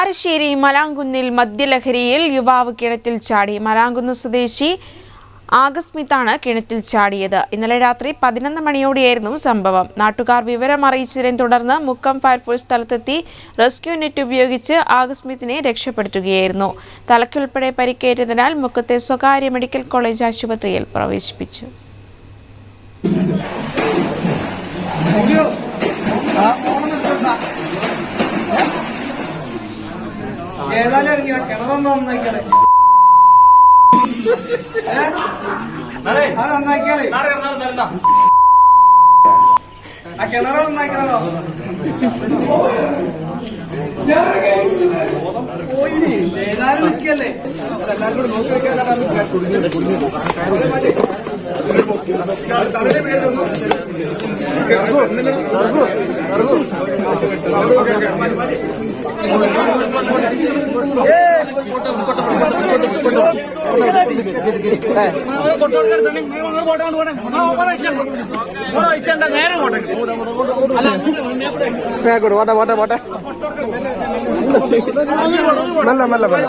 കാരശ്ശേരി മലാങ്കുന്നിൽ മദ്യലഹരിയിൽ യുവാവ് കിണറ്റിൽ ചാടി. മലാങ്കുന്ന് സ്വദേശി ആകസ്മിത്താണ് കിണറ്റിൽ ചാടിയത്. ഇന്നലെ രാത്രി പതിനൊന്ന് മണിയോടെയായിരുന്നു സംഭവം. നാട്ടുകാർ വിവരം അറിയിച്ചതിനെ തുടർന്ന് മുക്കം ഫയർഫോഴ്സ് സ്ഥലത്തെത്തി റെസ്ക്യൂ നെറ്റ് ഉപയോഗിച്ച് ആകസ്മിത്തിനെ രക്ഷപ്പെടുത്തുകയായിരുന്നു. തലയ്ക്കുൾപ്പെടെ പരിക്കേറ്റതിനാൽ മുക്കത്തെ സ്വകാര്യ മെഡിക്കൽ കോളേജ് ആശുപത്രിയിൽ പ്രവേശിപ്പിച്ചു. ഏതായാലും ഇറങ്ങിയ കിണറൊന്നും നന്നാക്കിയാലേ ഏ? അത് നന്നാക്കിയാലേ ആ കിണറ് നന്നാക്കിയാലോ പോയിനി ഏതായാലും നിൽക്കല്ലേ എല്ലാവരും കൂടി നോക്കി വെക്കാൻ ബാക്കോട്ട് പോട്ടെ പോട്ടെ പോട്ടെ മെല്ലെ മെല്ലെ മെല്ലെ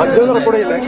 അഞ്ചൊന്നും റെക്കോർഡ് ചെയ്യില്ലേ